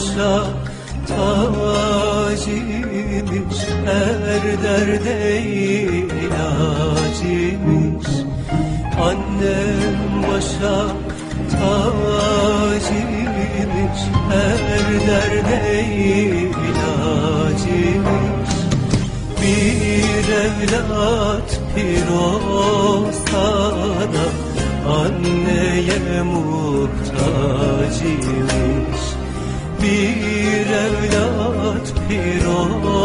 başa tacimiz Her derde ilacimiz. Annem başa tacimiz Her derde ilacimiz. Bir evlat bir olsana Anneye muhtacimiz bir evlat bir olsa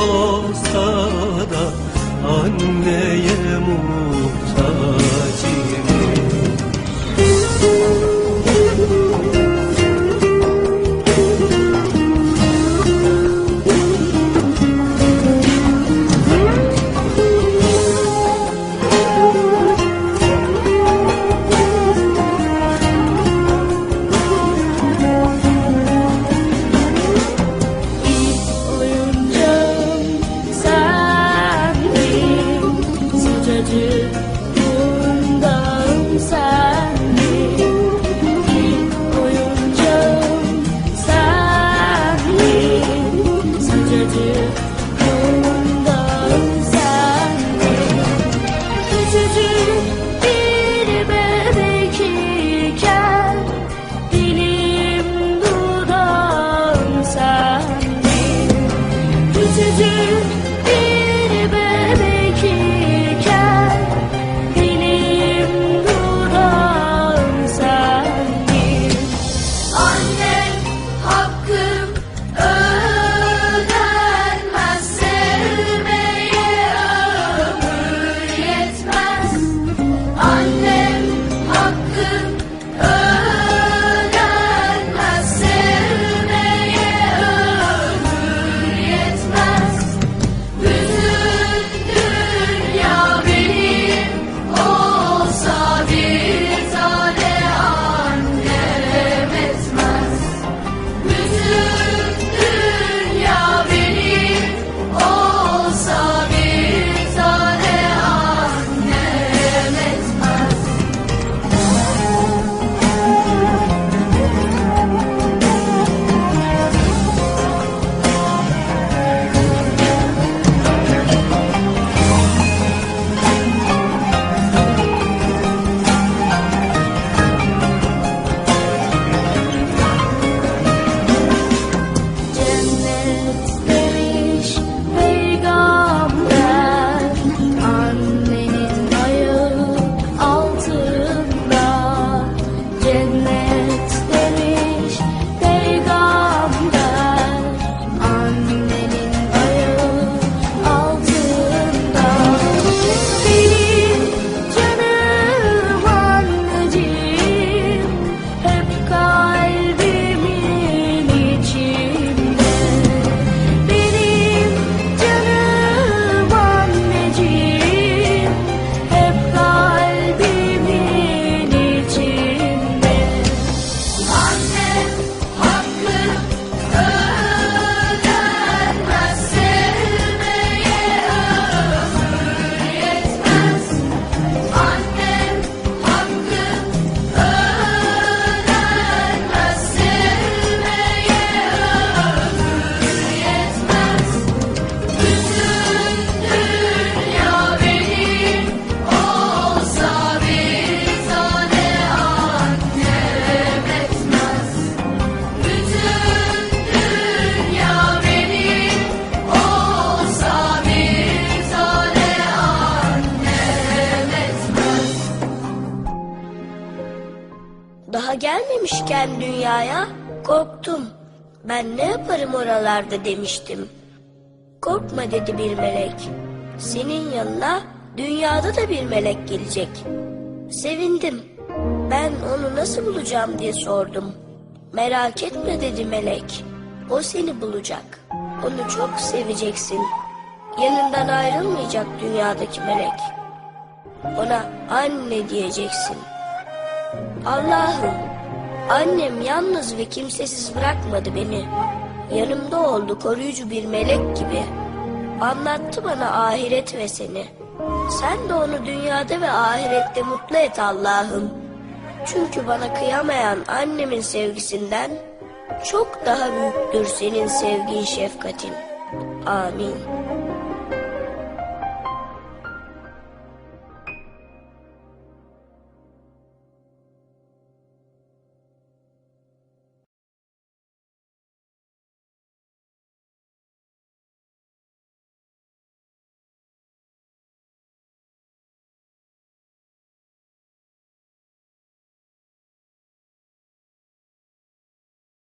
gelmemişken dünyaya korktum. Ben ne yaparım oralarda demiştim. Korkma dedi bir melek. Senin yanına dünyada da bir melek gelecek. Sevindim. Ben onu nasıl bulacağım diye sordum. Merak etme dedi melek. O seni bulacak. Onu çok seveceksin. Yanından ayrılmayacak dünyadaki melek. Ona anne diyeceksin. Allah'ım, annem yalnız ve kimsesiz bırakmadı beni. Yanımda oldu koruyucu bir melek gibi. Anlattı bana ahiret ve seni. Sen de onu dünyada ve ahirette mutlu et Allah'ım. Çünkü bana kıyamayan annemin sevgisinden çok daha büyüktür senin sevgin şefkatin. Amin.